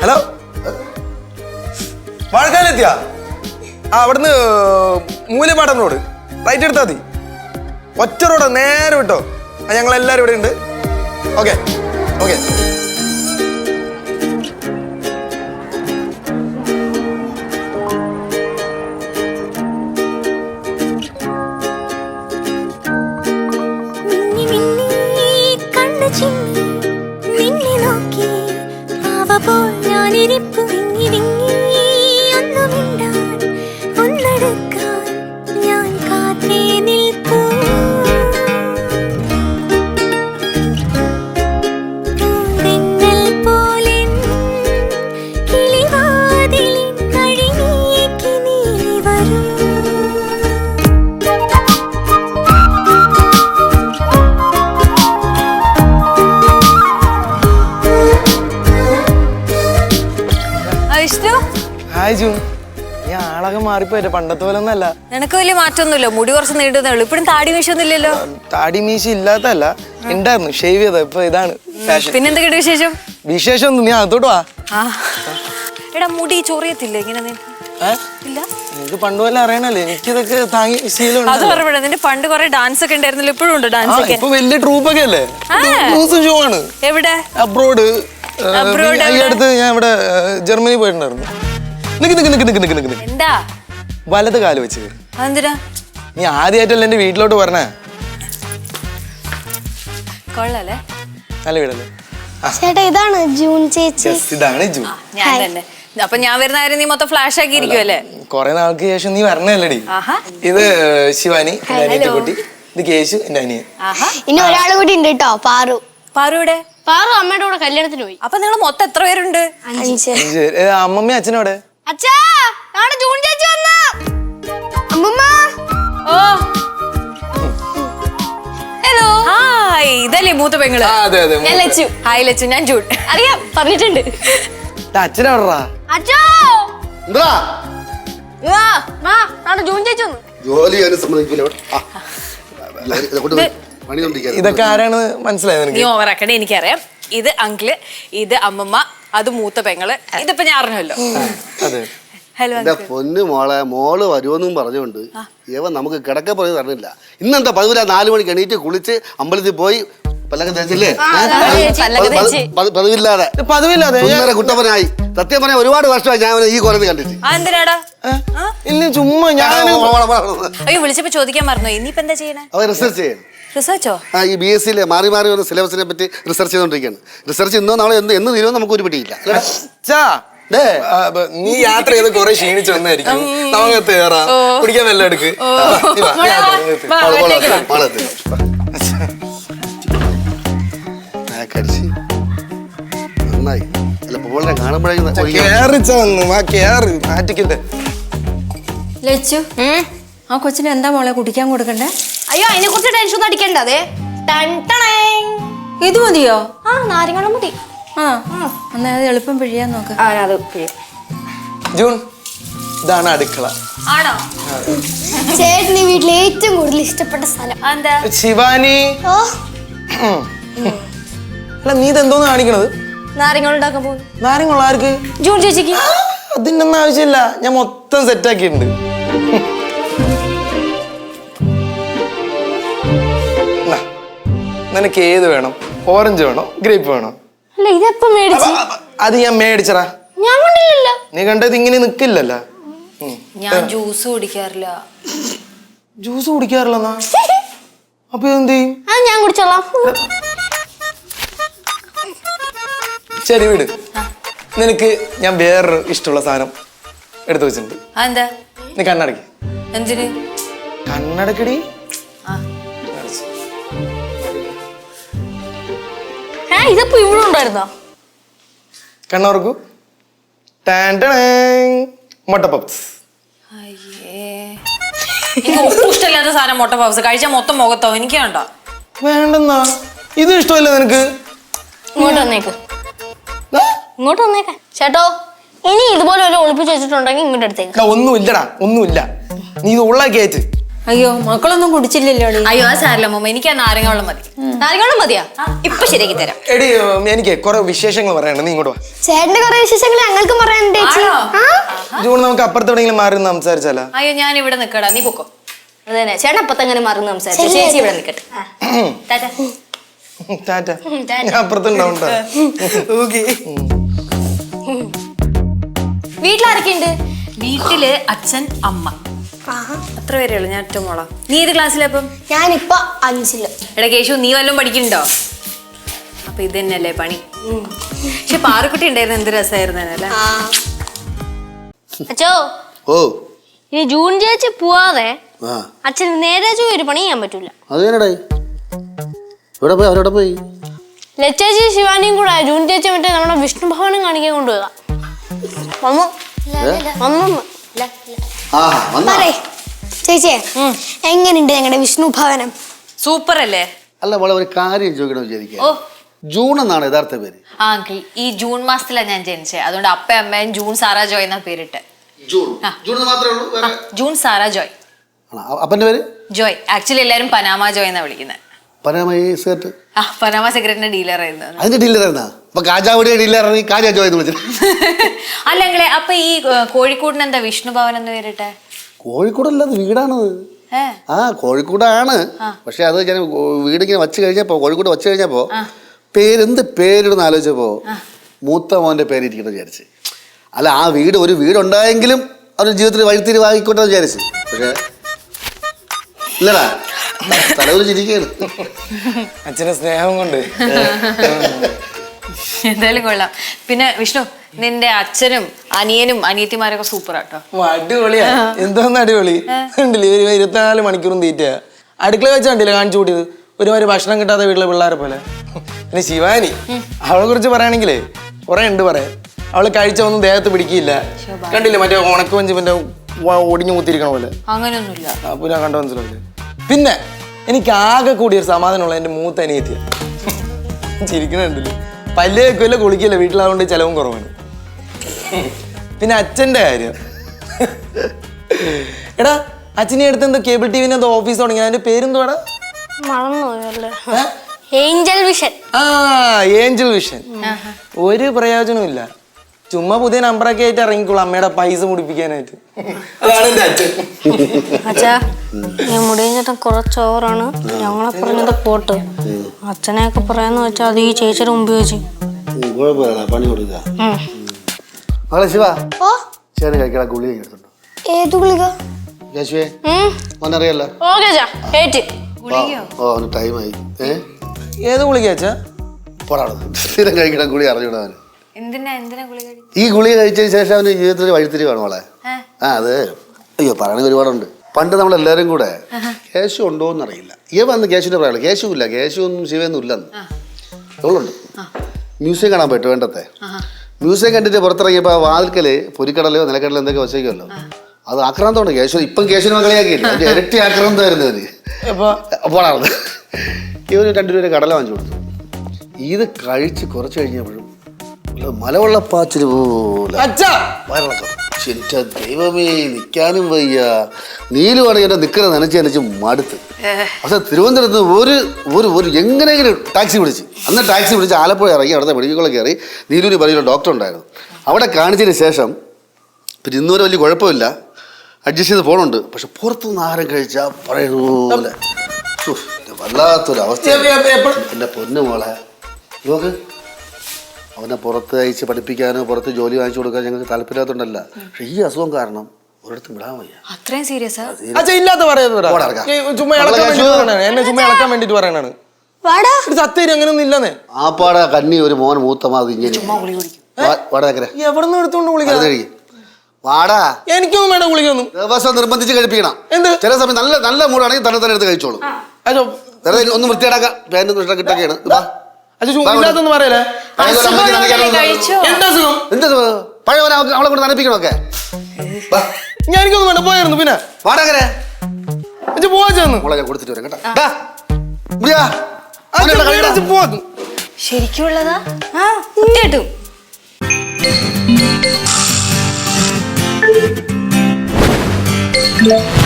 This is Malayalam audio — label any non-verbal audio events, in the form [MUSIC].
ഹലോ? വാഴക്കാലെത്തിയാ ആ അവിടുന്ന് മൂലപാടം റോഡ് റൈറ്റ് എടുത്താൽ മതി. ഒറ്റ റോഡ് നേരെ വിട്ടോ. ഞങ്ങളെല്ലാവരും ഇവിടെ ഉണ്ട്. ഓക്കെ ഓക്കെ ഹായ് നീ ആളൊക്കെ മാറിപ്പോയിട്ട് പണ്ടത്തെ പോലെ ഒന്നല്ല നിനക്ക് വലിയ മാറ്റമൊന്നുമില്ല. മുടി കുറച്ച് നീണ്ടുന്നേ ഇപ്പഴും താടി മീശ ഒന്നുമില്ലല്ലോ താടി മീശ ഇല്ലാത്തല്ല ഉണ്ടായിരുന്നു. ഷേവ് ചെയ്ത ഇപ്പൊ ഇതാണ് പിന്നെന്തൊക്കെയുണ്ട് വിശേഷം വിശേഷം? ഒന്നും നീ അകത്തോട്ട് വാ. എടാ മുടി ചൊറിയത്തില്ല? ഇങ്ങനെ പണ്ട് പോലെ അറിയണല്ലേ? എനിക്കിതൊക്കെ താങ്ങി അത് പറഞ്ഞ നിന്റെ പണ്ട് കുറെ ഡാൻസ് ഒക്കെ ഉണ്ടായിരുന്നല്ലോ. ഇപ്പോഴും ഉണ്ട് ഡാൻസ് ഒക്കെ. ഇപ്പൊ വലിയ ട്രൂപ്പൊക്കെ അല്ലേ? ഷോ ആണ്. എവിടെ? അബ്രോഡ് Abroad ഈ അടുത്ത് ഞാൻ ഇവിടെ ജർമ്മനി പോയിട്ടുണ്ടായിരുന്നു. നിക്ക് നിക്ക് നിക്ക് നിക്ക് നിക്ക് നിക്ക് നിക്ക്. എന്താ? വലത് കാൽ വെച്ച്. കയറി അതെന്തിനാ? നീ ആദ്യമായിട്ടല്ല എന്റെ വീട്ടിലോട്ട് പറഞ്ഞേ കൊള്ളല്ലേ നല്ല വീടല്ലേ ചേട്ടാ ഇതാണ് ജൂൺ ചേച്ചി. Yes, ഇതാണ് ജൂ ഞാൻ തന്നെ. അപ്പൊ ഞാൻ വരുന്ന കാര്യം നീ മൊത്തം ഫ്ലാഷ് ആക്കി ഇരിക്കുമല്ലേ കൊറേ നാൾക്ക് ശേഷം നീ ആഹാ. ഇത് ശിവാനി എന്റെ ഇത് കേശു എന്റെ അനിയൻ. ആഹാ. ഇനി ഒരാൾ കൂടി ഉണ്ട് കേട്ടോ പാറു. പാറു പാറു അമ്മയുടെ കൂടെ കല്യാണത്തിന് പോയി. അപ്പൊ നിങ്ങൾ മൊത്തം എത്ര പേരുണ്ട്? അഞ്ച്. അഞ്ച് പേര്. ഏ, അമ്മമ്മയും അച്ഛനോടെ അച്ഛാ ജൂൺ ചേച്ചി വന്നു. അമ്മമ്മ. ഓ. ഹലോ. ഹായ് ഇതല്ലേ മൂത്ത പെങ്ങൾ? അതെ അതെ ഞാൻ ലച്ചു. ഹായ് ലച്ചു ഞാൻ ജൂൺ. അറിയാം പറഞ്ഞിട്ടുണ്ട്. അച്ഛനോടാ അച്ഛോ. എന്താ വാ നാളെ ജൂൺ ചേച്ചി വന്നു. ജോലി ചെയ്യാനും സമ്മതിക്കില്ല ഇവിടെ. ആ. ഇതൊക്കെ പണി ആരാണ് മനസ്സിലായത് നീ ഓവറാക്കണേ എനിക്കറിയാം. ഇത് അങ്കിൾ ഇത് അമ്മമ്മ അത് മൂത്ത പെങ്ങൾ. ഇതിപ്പോ ഞാൻ അറിഞ്ഞല്ലോ. അതെ. ഹലോ എന്റെ പൊന്നു മോളെ മോൾ വരുമെന്നും പറഞ്ഞുകൊണ്ട് ഇവ നമുക്ക് കിടക്ക പോയി തരണില്ല ഇന്നെന്താ പതിവില്ല നാലു മണിക്ക് എണീറ്റ് കുളിച്ച് അമ്പലത്തിൽ പോയി പല്ലൊക്കെ തേച്ചില്ലേ? പതിവില്ലാതെ. പതിവില്ലാതെ കുട്ടപ്പനായി. സത്യം പറഞ്ഞാൽ ഒരുപാട് വർഷമായി ഞാൻ ഈ കുറവ് കണ്ടിട്ട്? ഇല്ല ചുമ്മാ ഞാൻ വിളിച്ചപ്പോ ചോദിക്കാൻ മറന്നു ഇനിയിപ്പോ എന്താ ചെയ്യണേ? റിസർച്ച് ചെയ്യണം. റിസർച്ചോ ആ ഈ ബി എസ് സിയിലെ മാറി മാറി വന്ന സിലബസിനെ പറ്റി റിസർച്ച് ചെയ്തുകൊണ്ടിരിക്കുകയാണ് റിസർച്ച് ഇന്നോ നാളെ എന്ത് എന്ന് തീരുമോ നമുക്ക് ഒരു പിടിയില്ല? ദേ. ആ, ബ- നീ യാത്ര ചെയ്ത് കുറെ ക്ഷീണിച്ചു വന്നായിരിക്കും നമുക്ക് തേറാം കുടിക്കാൻ വെള്ളം എടുക്ക്. നീ വാ, നീ വാ. നന്നായി. അല്ല കാണുമ്പോഴേക്കും. കേറിച്ച വന്ന് കേറ് ലച്ചു ആ കൊച്ചിന് എന്താ മോളെ കുടിക്കാൻ കൊടുക്കണ്ടേ? അയ്യോ അതിനെ കുറിച്ച് ടെൻഷൻ ഒന്നും അടിക്കണ്ട അതെ. ഇത് മതിയോ? ആ നാരങ്ങളും മതി. ആ എന്നാ അത് എളുപ്പം പിഴിയാൻ നോക്ക്. ആ അത് പിഴി. ജൂൺ ഇതാണ് അടുക്കള. ആണോ? ചേട്ടന് വീട്ടിൽ ഏറ്റവും കൂടുതൽ ഇഷ്ടപ്പെട്ട സ്ഥലം. എന്താ ശിവാനി. ഓ. അല്ല നീ ഇതെന്തോന്ന് കാണിക്കണത്? നാരങ്ങൾ ഉണ്ടാക്കാൻ പോകും നാരങ്ങളുള്ള ആർക്ക്? ജൂൺ ചേച്ചിക്ക്. അതിന്റെ ഒന്നും ആവശ്യമില്ല. ഞാൻ മൊത്തം സെറ്റ് നിനക്ക് ഏത് വേണം? ഓറഞ്ച് വേണോ? ഗ്രേപ്പ് വേണോ? അല്ല ഇതെപ്പം മേടിച്ച്? അത് ഞാൻ മേടിച്ചറാ ഞാൻ കണ്ടില്ലല്ലോ. നീ കണ്ടത് ഇങ്ങനെ നിക്കില്ലല്ലോ. ഞാൻ ജ്യൂസ് കുടിക്കാറില്ല. ജ്യൂസ് കുടിക്കാറില്ലെന്നാ? അപ്പൊ എന്ത് ചെയ്യും? അത് ഞാൻ കുടിച്ചോളാം. ശരി വിട്. നിനക്ക് ഞാൻ വേറൊരു ഇഷ്ടമുള്ള സാധനം എടുത്തു വെച്ചിട്ടുണ്ട്. എന്താ നീ കണ്ണടക്കി. എന്തിന്? കണ്ണടക്കടി? ഇതപ്പോ ഇവിടെ ഉണ്ടായിരുന്നോ? കണ്ണോർക്കു. മുട്ട പപ്സ് എനിക്ക് ഒട്ടും ഇഷ്ടമില്ലാത്ത സാധനം മുട്ട പപ്സ് കഴിച്ചാൽ മൊത്തം മുഖത്തോ? എനിക്ക് വേണ്ട. വേണ്ടെന്നാ? ഇത് ഇഷ്ടമല്ല നിനക്ക്? ഇങ്ങോട്ട് വന്നേക്ക്. ഇങ്ങോട്ട് വന്നേക്ക. ചേട്ടോ ഇനി ഇതുപോലെ ഒരു ഒളിപ്പിച്ച് വെച്ചിട്ടുണ്ടെങ്കിൽ ഇങ്ങോട്ട് എടുത്തേക്ക്. ഒന്നുമില്ലടാ ഒന്നുമില്ല. നീ ഇത് ഉള്ള കയറ്റ് അയ്യോ മക്കളൊന്നും കുടിച്ചില്ലല്ലോ അയ്യോ ആ സാറല്ല മമ്മ എനിക്ക് ആ നാരങ്ങ വെള്ളം മതി. നാലുകളും മതിയാ? ഇപ്പൊ ശരിയാക്കി തരാം. എടി എനിക്ക് കുറെ വിശേഷങ്ങൾ പറയണം നീ ഇങ്ങോട്ട് വാ. ചേട്ടന്റെ കുറെ വിശേഷങ്ങൾ ഞങ്ങൾക്ക് പറയാനുണ്ട് ചേച്ചി. ആണോ? ആ? ജൂൺ നമുക്ക് അപ്പുറത്തെവിടെങ്കിലും മാറി നിന്ന് സംസാരിച്ചാലോ? അയ്യോ ഞാൻ ഇവിടെ നിക്കടാ. നീ പൊക്കോ. അത് തന്നെ ചേട്ടൻ അപ്പത്തങ്ങനെ മറന്ന് സംസാരിച്ചു? ചേച്ചി ഇവിടെ നിൽക്കട്ടെ ടാറ്റാ. ടാറ്റ. ഞാൻ അപ്പുറത്തുണ്ടാവും ട്ടാ. ഓക്കേ. വീട്ടിലാരൊക്കെയുണ്ട്? വീട്ടിൽ അച്ഛൻ അമ്മ. അത്ര പേരേ ഉള്ളൂ ഞാൻ ഒറ്റ മോളാ. നീ ഏത് ക്ലാസ്സിലപ്പം ഞാനിപ്പോ അഞ്ചിൽ. എടാ കേശു നീ വല്ലതും പഠിക്കണ്ടോ അപ്പൊ ഇത് തന്നെയല്ലേ പണി. പക്ഷെ പാറക്കുട്ടി ഉണ്ടായിരുന്നു എന്ത് രസമായിരുന്നു അച്ഛോ അച്ചോ ഓ. ഇനി ജൂൺ ചേച്ചി പോവാതെ അച്ഛൻ നേരെ ഒരു പണി ചെയ്യാൻ പറ്റൂല. അത് ഞാനടേ എവിടെ പോയി? അവരോടെ പോയി? ലച്ചേച്ചി ശിവാനിയും കൂടെ ജൂൺ ചേച്ചി മറ്റേ നമ്മുടെ വിഷ്ണു ഭവനം കാണിക്കാൻ കൊണ്ടുപോകാം വന്നു. ആ വന്നാ. പറയ്. ചേച്ചിയെ എങ്ങനെയുണ്ട് ഞങ്ങളുടെ വിഷ്ണു ഭവനം? സൂപ്പർ അല്ലേ അല്ല മോളെ ഒരു കാര്യം ചോദിക്കണം വിചാരിക്കുക ഓ. ജൂൺ എന്നാണ് യഥാർത്ഥ പേര്. ആ അങ്കിൾ ഈ ജൂൺ മാസത്തിലാണ് ഞാൻ ജനിച്ചത് അതുകൊണ്ട് അപ്പ അമ്മയും ജൂൺ സാറാ ജോയ് എന്നാ പേരിട്ട്. ജൂൺ. ജൂൺ മാത്രമേ ഉള്ളൂ ജൂൺ സാറാ ജോയ്. അപ്പന്റെ പേര്? ജോയ്. ആക്ച്വലി എല്ലാരും പനാമ ജോയ് എന്നാ വിളിക്കുന്നത് പനാമ സെറ്റ് ആ പനാമ സിഗരറ്റിന്റെ ഡീലർ ആയിരുന്നു. അതിന്റെ ഡീലറായിരുന്നാ അപ്പൊ കാജാവിടെ ഡീലറാണ് കാജാ ജോയ് എന്ന് വിളിച്ചത്. [LAUGHS] അല്ല അങ്കിളെ അപ്പൊ ഈ കോഴിക്കോടിന് എന്താ വിഷ്ണു ഭവൻ എന്ന് പേരിട്ടെ? കോഴിക്കോടല്ല അത് വീടാണത്. ആ കോഴിക്കോടാണ്. പക്ഷെ അത് ഞാൻ വീടിങ്ങനെ വച്ച് കഴിഞ്ഞപ്പോ കോഴിക്കോട് വച്ച് കഴിഞ്ഞപ്പോ പേരെന്ത് പേരിടുന്ന ആലോചിച്ചപ്പോ മൂത്ത മോന്റെ പേരിരിക്കണം വിചാരിച്ച്. അല്ല ആ വീട് ഒരു വീടുണ്ടായെങ്കിലും അവരുടെ ജീവിതത്തിൽ വഴിത്തിരി വാങ്ങിക്കോട്ടെ വിചാരിച്ചു. പക്ഷേ ഇല്ലടാ. തലവര് ചിരിക്കുകയാണ് അച്ഛനെ സ്നേഹം കൊണ്ട്. എന്തായാലും കൊള്ളാം. പിന്നെ വിഷ്ണു നിന്റെ അച്ഛനും അനിയനും അനിയത്തിമാരൊക്കെ സൂപ്പർ ആട്ടോ അടിപൊളിയാ. എന്തോന്ന് അടിപൊളി. ഉണ്ടല്ലേ ഒരു ഇരുപത്തിനാല് മണിക്കൂറും തീറ്റ. അടുക്കള വെച്ച് കണ്ടില്ല കാണിച്ചു കൂട്ടിയത്? ഒരുമാതിരി ഭക്ഷണം കിട്ടാത്ത വീട്ടിലെ പിള്ളേരെ പോലെ. പിന്നെ ശിവാനി അവളെ കുറിച്ച് പറയുകയാണെങ്കിലേ കുറെ ഉണ്ട് പറയാൻ. അവൾ കഴിച്ച ഒന്നും ദേഹത്ത് പിടിക്കില്ല കണ്ടില്ലേ മറ്റേ ഉണക്കവഞ്ചി വ- ഒടിഞ്ഞു കുത്തിരിക്കണ പോലെ. അങ്ങനെയൊന്നുമില്ല. അപ്പൊ ഞാൻ കണ്ട മനസ്സിലാവില്ലേ പിന്നെ എനിക്ക് ആകെ കൂടിയ ഒരു സമാധാനമുള്ള എന്റെ മൂത്ത അനിയത്തിയ. ചിരിക്കണുണ്ടല്ലേ പല്ല് വെക്കില്ല കുളിക്കില്ല വീട്ടിലാവുകൊണ്ട് ചിലവും കുറവാണ്. പിന്നെ അച്ഛന്റെ കാര്യം. എടാ അച്ഛനെ അടുത്ത് എന്തോ കേബിൾ ടി വിന്റെ എന്തോ ഓഫീസ് തുടങ്ങി. അതിന്റെ പേരെന്തുവാടാ? മറന്നുപോയല്ലേ. Angel Vision. ആ ഏഞ്ചൽ വിഷൻ. ഒരു പ്രയോജനവും ഇല്ല ചുമ്മാ പുതിയ നമ്പറൊക്കെ ആയിട്ട് ഇറങ്ങിക്കോളൂ അമ്മയുടെ പൈസ മുടിപ്പിക്കാനായിട്ട്. അതാണ് അച്ഛൻ. അച്ഛാ ഈ കുറച്ച് ഓവറാണ് ഞങ്ങളെ പറഞ്ഞത് പോട്ട്. അച്ഛനെയൊക്കെ പറയാന്ന് വെച്ചാൽ അത് ഈ ചേച്ചിയുടെ മുമ്പ് ചോദിച്ചു ഉം, കുഴപ്പമില്ല പണി കൊടുക്കുക. മകളെ ശിവ ഓ. ചേട്ടൻ കഴിക്കട ഗുളി എടുത്തുണ്ട് ഏതു ഗുളിക? യേശുവേ മോനറിയല്ലോ? ഓക്കെ അച്ഛാ ഏറ്റ്. ഓ അവന് ടൈമായി ഏ? ഏത് ഗുളിക അച്ഛാ? പോടാ സ്ഥിരം കഴിക്കണ ഗുളി അറിഞ്ഞൂടാ അവന്. ഈ ഗുളിക കഴിച്ചതിന് ശേഷം അവന് ജീവിതത്തിൽ വഴിത്തിരി കാണും മോളെ. ആ. അത്. അയ്യോ പറയണെങ്കിൽ ഒരുപാടുണ്ട്. പണ്ട് നമ്മളെല്ലാരും കൂടെ കേശു ഉണ്ടോ എന്നറിയില്ല ഇവ വന്ന് കേശുവിന്റെ പറയാം കേശു ഇല്ല കേശു ഒന്നും ശിവയൊന്നും ഇല്ലെന്ന്. അവളുണ്ട്. മ്യൂസിയം കാണാൻ പറ്റും വേണ്ടത്തെ. മ്യൂസിയം കണ്ടിട്ട് പുറത്തിറങ്ങിയപ്പോൾ വാതിൽക്കൽ പൊരിക്കടലോ നിലക്കടലോ എന്തൊക്കെ വെച്ചേക്കുമല്ലോ അത് ആക്രാന്തമാണ് കേശു. ഇപ്പം കേശുവിന് മകളിയാക്കിയില്ല അതിന്റെ ഇരട്ടി ആക്രാന്തമായിരുന്നു അവർ അപ്പോഴാണ്. ഇവർ ഇവന് രണ്ടുപേരെ കടല വാങ്ങിച്ചു കൊടുത്തു. ഇത് കഴിച്ച് കുറച്ച് കഴിഞ്ഞപ്പോഴും വല്ല മലവെള്ളപ്പാച്ചിൽ പോലെ. വയറിളക്കം ശ്ശെ, ദൈവമേ നിൽക്കാനും വയ്യ. നീലുവാണെങ്കിൽ എന്റെ നിൽക്കുന്ന നനച്ച് നനച്ച് മടുത്ത്. പക്ഷെ തിരുവനന്തപുരത്ത് ഒരു ഒരു ഒരു എങ്ങനെയെങ്കിലും ടാക്സി വിളിച്ച് അന്ന് ടാക്സി വിളിച്ച് ആലപ്പുഴ ഇറങ്ങി അവിടുത്തെ മെഡിക്കൽ കോളേജ് കയറി നീലൂര് പറയുന്ന ഡോക്ടർ ഉണ്ടായിരുന്നു. അവിടെ കാണിച്ചതിന് ശേഷം പിന്നെ ഇന്നുവരെ വലിയ കുഴപ്പമില്ല. അഡ്ജസ്റ്റ് ചെയ്ത് പോകണുണ്ട് പക്ഷെ പുറത്തുനിന്ന് ആഹാരം കഴിച്ചാൽ ഇത് വല്ലാത്തൊരു അവസ്ഥ എ- എ- എപ്പ- എന്റെ പൊന്നു മോളെ നോക്ക് അവനെ പുറത്ത് അയച്ച് പഠിപ്പിക്കാനോ പുറത്ത് ജോലി വാങ്ങിച്ചു കൊടുക്കാൻ ഞങ്ങൾക്ക് താല്പര്യമായിട്ടുണ്ടല്ല പക്ഷെ ഈ അസുഖം കാരണം ഒരിടത്തും വിടാൻ വയ്യ. അത്രയും സീരിയസ് ഇല്ലാത്ത പറയുന്നത്. ചുമ്മാ ഇളക്കാൻ വേണ്ടിട്ട് പറയണാണ് എന്നെ ചുമ്മാ ഇളക്കാൻ വേണ്ടിട്ട് പറയണാണ് വാടാ. ഒരു സത്യം അങ്ങനെയൊന്നും ഇല്ലെന്നേ. ആപ്പാടെ കണ്ണി ഒരു മോൻ എവിടുന്ന് എടുത്തോണ്ട് വാടാ. എനിക്കൊന്നും വേണ്ട ഗുളികൊന്നും ദിവസം നിർബന്ധിച്ച് കഴിപ്പിക്കണം. എന്ത്? ചില സമയം നല്ല നല്ല മൂടാണെങ്കിൽ തന്നെ തന്നെ എടുത്ത് കഴിച്ചോളൂ. ഒന്ന് വൃത്തിയാടാക്കാം പാന്റ് കിട്ടൊക്കെയാണ്. ഇല്ലാത്തൊന്നും പോലെ അമ്മയ്ക്ക് നനയ്ക്കാനൊന്നും എന്താ സുഖം പഴയ അവളെ കൊണ്ട് നനപ്പിക്കണമൊക്കെ. ഞാൻ എനിക്കൊന്നും വേണ്ട പോയായിരുന്നു പിന്നെ. വാടകര അച്ഛാ പോവാ ചെന്ന് മോളെ ഞാൻ കൊടുത്തിട്ട് വരാം കേട്ടോ. പോവാ ശരിക്കുള്ളതാ? ആ ആ